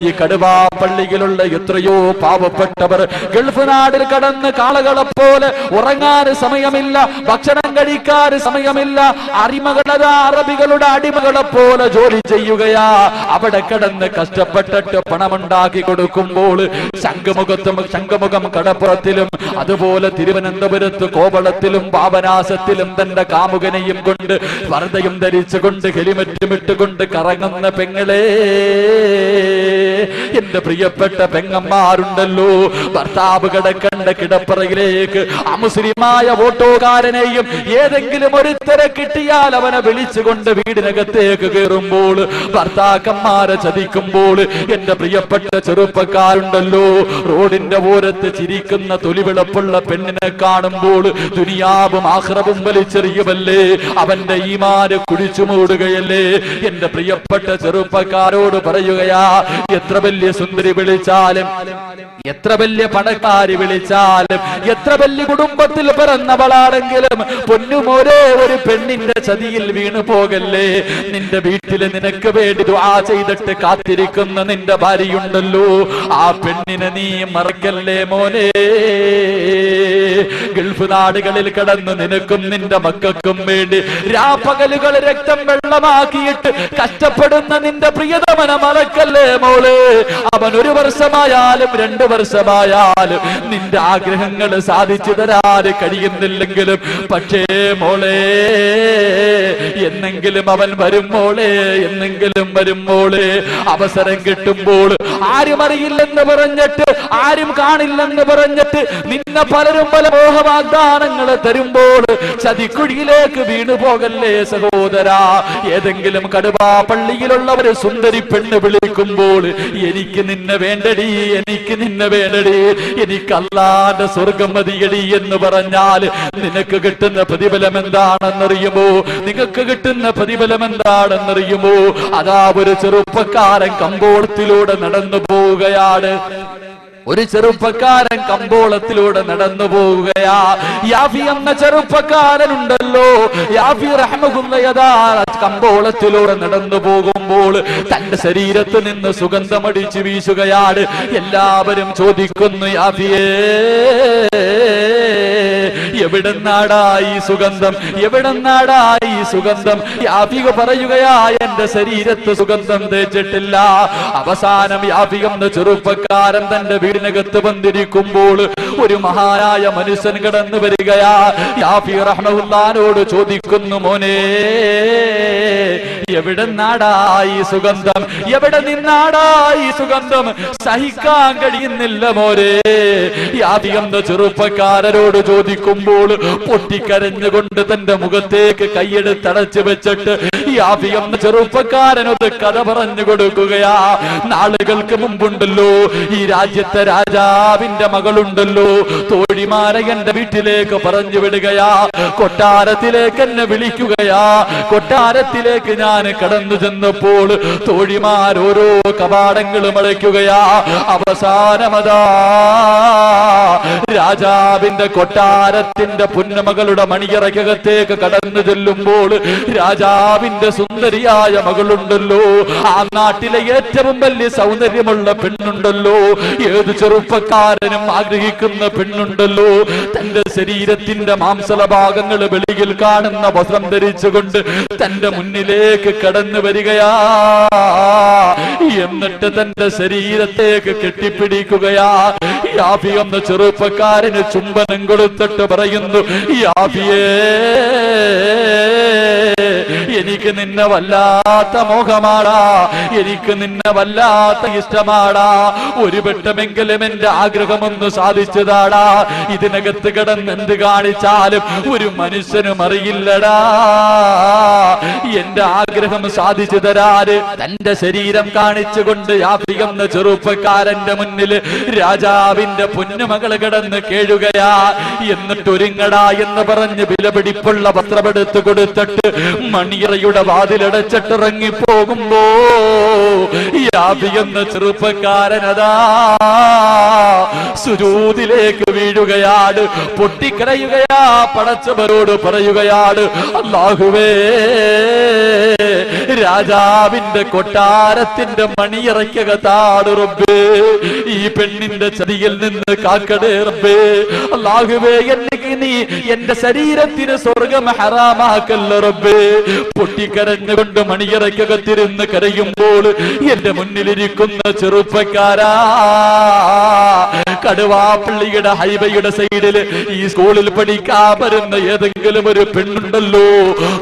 ഈ കടുവാ പള്ളിയിലുള്ള എത്രയോ പാവപ്പെട്ടവർ ഗൾഫ് നാടിൽ കടന്ന് കാളകളെ പോലെ ഉറങ്ങാൻ സമയമില്ല ഭക്ഷണം കഴിക്കാൻ സമയമില്ല അടിമകളതാ അറബികളുടെ അടിമകളെ പോലെ ജോലി ചെയ്യുകയാ. അവിടെ കിടന്ന് കഷ്ടപ്പെട്ടിട്ട് പണമുണ്ടാക്കി കൊടുക്കുമ്പോൾ ശംഖുമുഖത്തും ശംഖുമുഖം കടപ്പുറത്തിലും അതുപോലെ തിരുവനന്തപുരത്ത് കോവളത്തിലും പാപനാശത്തിലും തന്റെ കാമുകനെയും കൊണ്ട് വർദ്ധയും ധരിച്ചുകൊണ്ട് ഹെലിമറ്റും ഇട്ടുകൊണ്ട് കറങ്ങുന്ന പെങ്ങളെ. എന്റെ പ്രിയപ്പെട്ട പെങ്ങന്മാരുണ്ടല്ലോ. ഭർത്താവ് കിടക്കണ്ട കിടപ്പറയിലേക്ക് അമുസ്ലിമായ ഓട്ടോകാരനെയും ഏതെങ്കിലും ഒരുത്തരെ കിട്ടിയാൽ അവനെ വിളിച്ചുകൊണ്ട് വീടിനകത്തേക്ക് കയറുമ്പോൾ ഭർത്താക്കന്മാരെ ചതിക്കുമ്പോൾ എന്റെ പ്രിയപ്പെട്ട ചെറുപ്പക്കാരുണ്ടല്ലോ. റോഡിന്റെ ഓരത്ത് ചിരിക്കുന്ന തൊലിവിളപ്പുള്ള പെണ്ണിനെ കാണുമ്പോൾ ദുനിയാവും ആഹ്റവും വലിച്ചെറിയുമല്ലേ. അവന്റെ ഈമാര് കുഴിച്ചു മൂടുകയല്ലേ എന്റെ പ്രിയപ്പെട്ട ചെറുപ്പക്കാരോട് പറയുകയാ എത്ര വലിയ സുന്ദരി വിളിച്ചാലും എത്ര വലിയ പണക്കാരി വിളിച്ചാലും എത്ര വലിയ കുടുംബത്തിൽ പിറന്നവളാണെങ്കിലും പൊന്നുമോരെ ഒരു പെണ്ണിന്റെ ചതിയിൽ വീണു പോകല്ലേ? നിന്റെ വീട്ടിൽ നിനക്ക് വേണ്ടി ദുആ ചെയ്തിട്ട് കാത്തിരിക്കുന്ന നിന്റെ ഭാര്യയുണ്ടല്ലോ. ആ പെണ്ണിനെ നീ മറക്കല്ലേ മോനെ? ഗൾഫ് നാടുകളിൽ കടന്ന് നിനക്കും നിന്റെ മക്കൾക്കും വേണ്ടി രാപ്പകലുകൾ രക്തം വെള്ളമാക്കിയിട്ട് കഷ്ടപ്പെടുന്ന നിന്റെ പ്രിയതമന മറക്കല്ലേ മോളെ? അവൻ ഒരു വർഷമായാലും രണ്ടു വർഷമായാലും നിന്റെ ആഗ്രഹങ്ങൾ സാധിച്ചു തരാൻ കഴിയുന്നില്ലെങ്കിലും പക്ഷേ മോളെ എന്നെങ്കിലും അവൻ വരും മോളെ എന്നെങ്കിലും വരും മോളെ അവസരം കിട്ടുമ്പോൾ ആരും അറിയില്ലെന്ന് പറഞ്ഞിട്ട് ആരും കാണില്ലെന്ന് പറഞ്ഞിട്ട് നിന്നെ പലരും പല മോഹവാഗ്ദാനങ്ങൾ തരുമ്പോൾ ചതിക്കുഴിയിലേക്ക് വീണു പോകല്ലേ സഹോദര ഏതെങ്കിലും കടുവാ പള്ളിയിലുള്ളവര് സുന്ദരി പെണ്ണ് വിളിക്കുമ്പോൾ എനിക്ക് നിന്നെ വേണ്ടടി എനിക്ക് നിന്നെ വേണ്ടടി എനിക്ക് അല്ലാന്റെ സ്വർഗം മതിയടി എന്ന് പറഞ്ഞാൽ നിനക്ക് കിട്ടുന്ന പ്രതിഫലം എന്താണെന്നറിയുമോ? നിങ്ങൾക്ക് കിട്ടുന്ന പ്രതിഫലം എന്താണെന്നറിയുമോ? അതാ ഒരു ചെറുപ്പക്കാരൻ കമ്പോളത്തിലൂടെ നടന്നു പോവുകയാണ്. ഒരു ചെറുപ്പക്കാരൻ കമ്പോളത്തിലൂടെ നടന്നു പോവുകയാ. യാഫി എന്ന ചെറുപ്പക്കാരൻ ഉണ്ടല്ലോ യാഫി റഹ്മകുന്നയതാ കമ്പോളത്തിലൂടെ നടന്നു പോകുമ്പോൾ തന്റെ ശരീരത്ത് നിന്ന് സുഗന്ധമടിച്ചു വീശുകയാണ്. എല്ലാവരും ചോദിക്കുന്നു യാഫിയേ എവിടെന്നാടായി സുഗന്ധം? എവിടെന്നാടായി സുഗന്ധം? യാഫിക പറയുകയാ എന്റെ ശരീരത്ത് സുഗന്ധം തേച്ചിട്ടില്ല. അവസാനം യാഫിക എന്ന ചെറുപ്പക്കാരൻ തന്റെ വീടിനകത്ത് വന്നിരിക്കുമ്പോൾ ഒരു മഹാനായ മനുഷ്യൻ കടന്നു വരികയാ. യാഫി റഹ്മുല്ലാനോട് ചോദിക്കുന്നു മോനെ എവിടെ നാടായി സുഗന്ധം? എവിടെ നിന്നാടായി സുഗന്ധം? സഹിക്കാൻ കഴിയുന്നില്ല മോരെ യാഫി എന്ന ചെറുപ്പക്കാരനോട് ചോദിക്കുമ്പോൾ പൊട്ടിക്കരഞ്ഞുകൊണ്ട് തന്റെ മുഖത്തേക്ക് കൈയെടുത്തടച്ചു വെച്ചിട്ട് യാഫി എന്ന ചെറുപ്പക്കാരനൊരു കഥ പറഞ്ഞു കൊടുക്കുകയാ. നാളുകൾക്ക് മുമ്പുണ്ടല്ലോ ഈ രാജ്യത്തെ രാജാവിന്റെ മകളുണ്ടല്ലോ. തോഴിമാരെ എന്റെ വീട്ടിലേക്ക് പറഞ്ഞു വിടുകയാ. കൊട്ടാരത്തിലേക്ക് എന്നെ വിളിക്കുകയാ. കൊട്ടാരത്തിലേക്ക് ഞാൻ കടന്നു ചെന്നപ്പോൾ തോഴിമാർ ഓരോ കവാടങ്ങളും അടയ്ക്കുകയാ അവസാനമതാ രാജാവിന്റെ കൊട്ടാരത്തിന്റെ പുന്നമകളുടെ മണിയറക്കകത്തേക്ക് കടന്നു ചെല്ലുമ്പോൾ രാജാവിന്റെ സുന്ദരിയായ മകളുണ്ടല്ലോ. ആ നാട്ടിലെ ഏറ്റവും വലിയ സൗന്ദര്യമുള്ള പെണ്ണുണ്ടല്ലോ. ഏത് ചെറുപ്പക്കാരനും ആഗ്രഹിക്കുന്ന പെണ്ണുണ്ടല്ലോ. തന്റെ ശരീരത്തിന്റെ മാംസല ഭാഗങ്ങൾ വെളിയിൽ കാണുന്ന വസ്ത്രം ധരിച്ചുകൊണ്ട് തന്റെ മുന്നിലേക്ക് കടന്നു വരികയാ. എന്നിട്ട് തന്റെ ശരീരത്തേക്ക് കെട്ടിപ്പിടിക്കുകയാ. യാബി എന്ന ചെറുപ്പക്കാരന് ചുംബനം കൊടുത്തിട്ട് പറയുന്നു യാഫിയേ എനിക്ക് നിന്നെ വല്ലാത്ത മോഹമാടാ. എനിക്ക് നിന്നെ വല്ലാത്ത ഇഷ്ടമാടാ. ഒരു പെട്ടമെങ്കിലും എന്റെ ആഗ്രഹമൊന്ന് സാധിച്ചതാടാ. ഇതിനകത്ത് കിടന്ന് എന്ത് കാണിച്ചാലും ഒരു മനുഷ്യനും അറിയില്ലടാ. എന്റെ ആഗ്രഹം സാധിച്ചു തരാര് തന്റെ ശരീരം കാണിച്ചുകൊണ്ട് യാഫികെന്ന ചെറുപ്പക്കാരന്റെ മുന്നിൽ രാജാവിന്റെ പൊന്നുമകൾ കിടന്ന് കേഴുകയാ. എന്നിട്ട് ഒരുങ്ങടാ എന്ന് പറഞ്ഞ് വിലപിടിപ്പുള്ള വസ്ത്രമെടുത്ത് കൊടുത്തിട്ട് മണിയറയുടെ വാതിലടച്ചിട്ടിറങ്ങി പോകുമ്പോ യാബി എന്ന ചെറുപ്പക്കാരനതാ സുജൂതിലേക്ക് വീഴുകയാണ് പൊട്ടിക്കരയുകയാ പടച്ചവരോട് പറയുകയാണ് അല്ലാഹുവേ രാജാവിന്റെ കൊട്ടാരത്തിന്റെ മണിയറയ്ക്കകത്താണ് റബ്ബേ ഈ പെണ്ണിന്റെ ചതിയിൽ നിന്ന് കാക്കടേ റബ്ബേ അല്ലാഹുവേ എനിക്ക് നീ എന്റെ ശരീരത്തിന് സ്വർഗം ഹറാമാക്കല്ല റബ്ബേ. പൊട്ടിക്കരഞ്ഞുകൊണ്ട് മണിയറയ്ക്കകത്തിരുന്ന് കരയുമ്പോൾ എന്റെ മുന്നിലിരിക്കുന്ന ചെറുപ്പക്കാരാ കടുവാപ്പള്ളിയുടെ ഹൈവേയുടെ സൈഡിൽ ഈ സ്കൂളിൽ പഠിക്കാൻ വരുന്ന ഏതെങ്കിലും ഒരു പെണ്ണുണ്ടല്ലോ.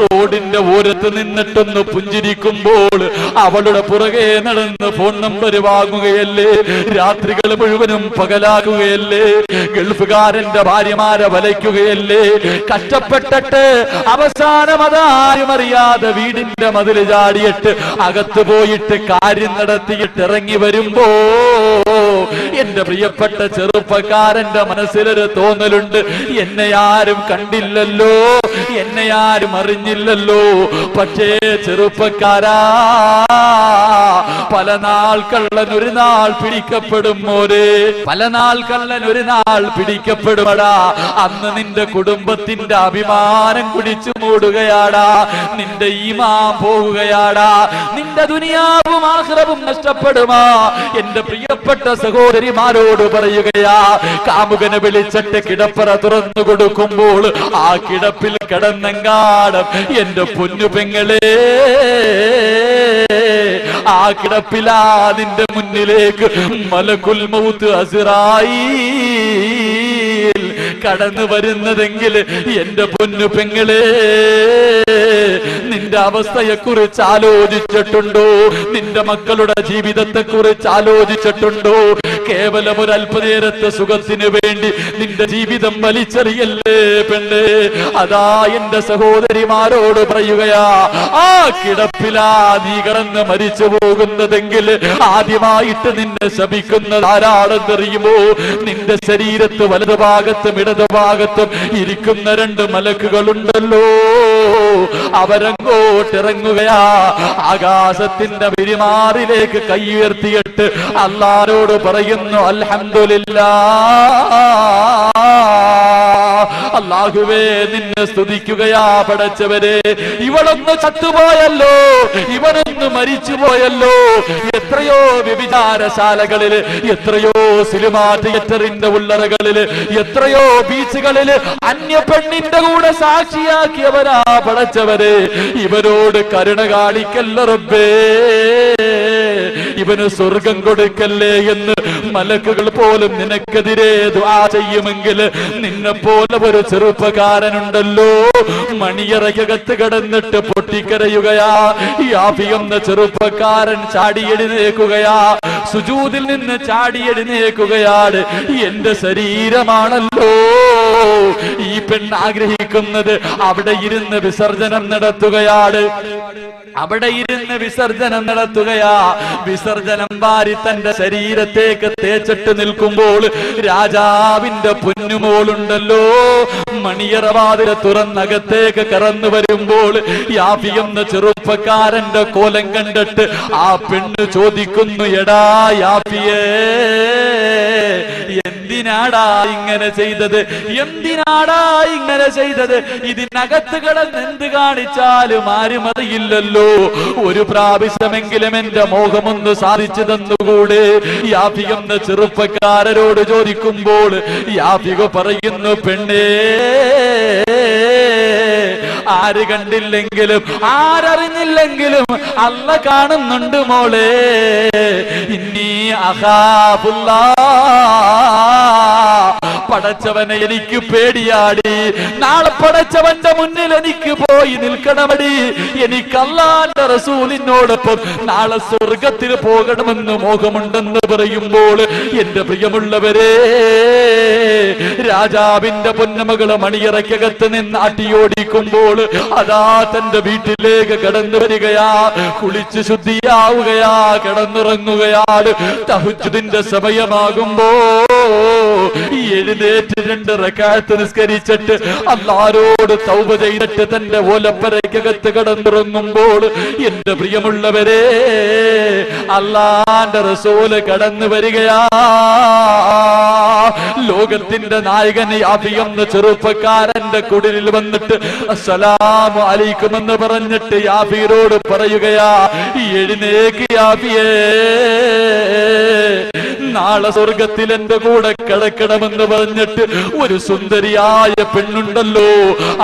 റോഡിന്റെ ഓരത്ത് നിന്നിട്ടൊന്ന് പുഞ്ചിരിക്കുമ്പോൾ അവളുടെ പുറകെ നടന്ന് ഫോൺ നമ്പർ വാങ്ങുകയല്ലേ. രാത്രികൾ മുഴുവനും പകലാകുകയല്ലേ. ഗൾഫുകാരന്റെ ഭാര്യമാരെ വലയ്ക്കുകയല്ലേ കഷ്ടപ്പെട്ടിട്ട് അവസാനം അതാരും അറിയാതെ വീടിന്റെ മതിൽ ചാടിയിട്ട് അകത്ത് പോയിട്ട് കാര്യം നടത്തിയിട്ട് ഇറങ്ങി വരുമ്പോ എന്റെ പ്രിയപ്പെട്ട ചെറുപ്പക്കാരന്റെ മനസ്സിലൊരു തോന്നലുണ്ട്. എന്നെ ആരും കണ്ടില്ലല്ലോ എന്നെ ആരും അറിഞ്ഞില്ലല്ലോ. പക്ഷേ ചെറുപ്പക്കാരാ പല നാൾ കള്ളൻ ഒരു നാൾ പിടിക്കപ്പെടും മോരെ പല നാൾ കള്ളൻ ഒരു നാൾ പിടിക്കപ്പെടുമടാ അന്ന് നിന്റെ കുടുംബത്തിന്റെ അഭിമാനം കുടിച്ചു മൂടുകയാടാ. നിന്റെ ഈമാൻ പോവുകയാടാ നിന്റെ ദുനിയാവും ആഹ്റവും നഷ്ടപ്പെടുമാ. എന്റെ പ്രിയപ്പെട്ട സഹോദരിമാരോട് പറയുകയാ കാമുകനെ വിളിച്ചിട്ട് കിടപ്പറ തുറന്നു കൊടുക്കുമ്പോൾ ആ കിടപ്പിൽ കിടന്നെങ്കാടും എന്റെ പൊന്നു പെങ്ങളെ. ആ കിടപ്പിലാ നിന്റെ മുന്നിലേക്ക് മലകുൽ മൗത്ത് അസിറായി കടന്നു വരുന്നതെങ്കിൽ എന്റെ പൊന്നു പെങ്ങളെ. നിന്റെ അവസ്ഥയെ കുറിച്ച് ആലോചിച്ചിട്ടുണ്ടോ? നിന്റെ മക്കളുടെ ജീവിതത്തെ കുറിച്ച് ആലോചിച്ചിട്ടുണ്ടോ? കേവലം ഒരു അല്പനേരത്തെ സുഖത്തിന് വേണ്ടി നിന്റെ ജീവിതം വലിച്ചെറിയല്ലേ പെണ്ണേ? അതാ എന്റെ സഹോദരിമാരോട് പറയുകയാ ആ കിടപ്പിലാ നീ കറന്ന് മരിച്ചു പോകുന്നതെങ്കിൽ ആദ്യമായിട്ട് നിന്നെ ശപിക്കുന്നത് ആരാണെന്നറിയുമോ? നിന്റെ ശരീരത്ത് വലതുഭാഗത്തും ഇടതുഭാഗത്തും ഇരിക്കുന്ന രണ്ട് മലക്കുകളുണ്ടല്ലോ. അവരങ്ങോട്ടിറങ്ങുകയാ. ആകാശത്തിന്റെ പിരിമാറിലേക്ക് കൈ ഉയർത്തിയിട്ട് പറയുന്നു അൽഹംദുലില്ലാ. അള്ളാഹുവേ നിന്നെ സ്തുതിക്കുകയാ പടച്ചവരെ ഇവളൊന്ന് ചത്തുപോയല്ലോ ഇവനൊന്ന് മരിച്ചുപോയല്ലോ. എത്രയോ വ്യഭിചാരശാലകളിൽ എത്രയോ സിനിമാ തിയേറ്ററിന്റെ ഉള്ളറകളിൽ എത്രയോ ബീച്ചുകളിൽ അന്യ പെണ്ണിന്റെ കൂടെ സാക്ഷിയാക്കിയവരാ പടച്ചവരെ ഇവരോട് കരുണ കാണിക്കല്ല റബ്ബേ. ഇവന് സ്വർഗം കൊടുക്കല്ലേ എന്ന് മലക്കുകൾ പോലും നിനക്കെതിരെ ദുആ ചെയ്യുമെങ്കിൽ നിന്നെ പോലെ ഒരു ചെറുപ്പക്കാരനുണ്ടല്ലോ. മണിയറകത്ത് കടന്നിട്ട് പൊട്ടിക്കരയുകയാ. ഈ എന്ന ചെറുപ്പക്കാരൻ ചാടിയെഴുന്നേക്കുകയാ സുജൂതിൽ നിന്ന് ചാടിയെഴുന്നേക്കുകയാണ് എന്റെ ശരീരമാണല്ലോ. ഈ പെണ്ണ് ആഗ്രഹിക്കുന്നത് അവിടെ ഇരുന്ന് വിസർജനം നടത്തുകയാണ്. അവിടെ ഇരുന്ന് വിസർജനം നടത്തുകയാ. വിസർജനം വാരി തന്റെ ശരീരത്തേക്ക് തേച്ചിട്ട് നിൽക്കുമ്പോൾ രാജാവിന്റെ പൊന്നുമോളുണ്ടല്ലോ. മണിയറവാതിര തുറന്നകത്തേക്ക് കറന്നു വരുമ്പോൾ യാഫി എന്ന ചെറുപ്പക്കാരന്റെ കോലം കണ്ടിട്ട് ആ പെണ്ണ് ചോദിക്കുന്നു എടാ യാഫിയേ എന്തിനാടാ ഇങ്ങനെ ചെയ്തത്? എന്തിനാടാ ഇങ്ങനെ ചെയ്തത്? ഇതിനകത്ത് കിടന്ന് എന്ത് കാണിച്ചാലും ആരും അറിയില്ലല്ലോ. ഒരു പ്രാവശ്യമെങ്കിലും എന്റെ മോഹമൊന്ന് സാധിച്ചു തന്നുകൂടെ? യാഫി എന്ന ചെറുപ്പക്കാരരോട് ചോദിക്കുമ്പോൾ യാഫിക പറയുന്നു പെണ്ണേ ആര് കണ്ടില്ലെങ്കിലും ആരറിഞ്ഞില്ലെങ്കിലും അല്ല കാണുന്നുണ്ട് മോളെ. ഇന്നീ അഹാബുല്ലാ. പടച്ചവനെ എനിക്ക് പേടിയാടി. നാളെ പടച്ചവന്റെ മുന്നിൽ എനിക്ക് പോയി നിൽക്കണമടി. എനിക്ക് അല്ലാന്റെ റസൂലിനോടൊപ്പം നാളെ സ്വർഗത്തിൽ പോകണമെന്ന് മോഹമുണ്ടെന്ന് പറയുമ്പോൾ എന്റെ പ്രിയമുള്ളവരെ രാജാവിന്റെ പൊന്നമകൾ മണിയറയ്ക്കകത്ത് നിന്ന് അട്ടിയോടിക്കുമ്പോൾ അതാ തന്റെ വീട്ടിലേക്ക് കടന്നു വരികയാ. കുളിച്ച് ശുദ്ധിയാവുകയാ കിടന്നുറങ്ങുകയാണ് തഹുജുദിന്റെ സമയമാകുമ്പോ ഈ എഴുന്നേറ്റ് രണ്ട് റക്കാത്ത് നിസ്കരിച്ചിട്ട് അല്ലാരോട് തൗബ ചെയ്തിട്ട് തന്റെ ഓലപ്പരയ്ക്കകത്ത് കടന്നിറങ്ങുമ്പോൾ എന്റെ പ്രിയമുള്ളവരെ അല്ലാന്റെ റസൂൽ കടന്നു വരികയാ. ലോകത്തിന്റെ നായകൻ എന്ന ചെറുപ്പക്കാരന്റെ കുടിലിൽ വന്നിട്ട് അസ്സലാമു അലൈക്കും എന്ന് പറഞ്ഞിട്ട് യാഫീരോട് പറയുകയാ എഴുന്നേക്ക് യാഫിയേ. നാളെ സ്വർഗത്തിൽ എന്റെ കൂടെ കിടക്കണമെന്ന് പറഞ്ഞിട്ട് ഒരു സുന്ദരിയായ പെണ്ണുണ്ടല്ലോ.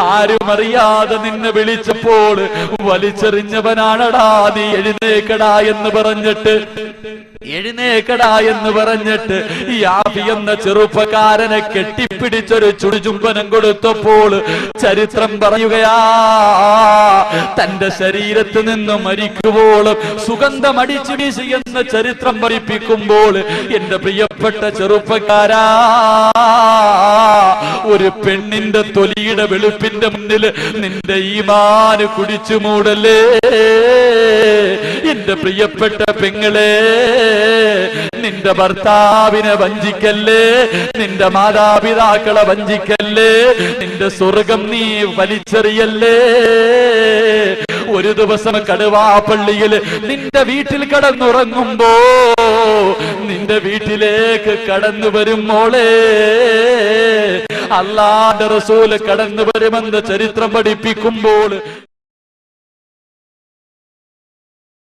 ആരും അറിയാതെ നിന്നെ വിളിച്ചപ്പോൾ വലിച്ചെറിഞ്ഞവനാണടാ നീ എഴുന്നേക്കടാ എന്ന് പറഞ്ഞിട്ട് എഴുന്നേക്കടാ എന്ന് പറഞ്ഞിട്ട് യാബി എന്ന ചെറുപ്പക്കാരനെ കെട്ടിപ്പിടിച്ചൊരു ചുടുചുംബനം കൊടുത്തപ്പോൾ ചരിത്രം പറയുകയാ തന്റെ ശരീരത്ത് നിന്ന് മരിക്കുവോളം സുഗന്ധം അടിച്ചു വീശി എന്ന് ചരിത്രം പഠിപ്പിക്കുമ്പോൾ എന്റെ പ്രിയപ്പെട്ട ചെറുപ്പക്കാരാ ഒരു പെണ്ണിന്റെ തൊലിയുടെ വെളുപ്പിന്റെ മുന്നിൽ നിന്റെ ഈമാന് കുടിച്ചു മൂടലേ എന്റെ പ്രിയപ്പെട്ട പെങ്ങളെ നിന്റെ ഭർത്താവിനെ വഞ്ചിക്കല്ലേ? നിന്റെ മാതാപിതാക്കളെ വഞ്ചിക്കല്ലേ? നിന്റെ സ്വർഗം നീ വലിച്ചെറിയല്ലേ? ഒരു ദിവസം കടുവാപ്പള്ളിയിൽ നിന്റെ വീട്ടിൽ കടന്നുറങ്ങുമ്പോ നിന്റെ വീട്ടിലേക്ക് കടന്നു വരും മോളെ. അല്ലാതെ റസൂൽ കടന്നു വരുമെന്ന് ചരിത്രം പഠിപ്പിക്കുമ്പോൾ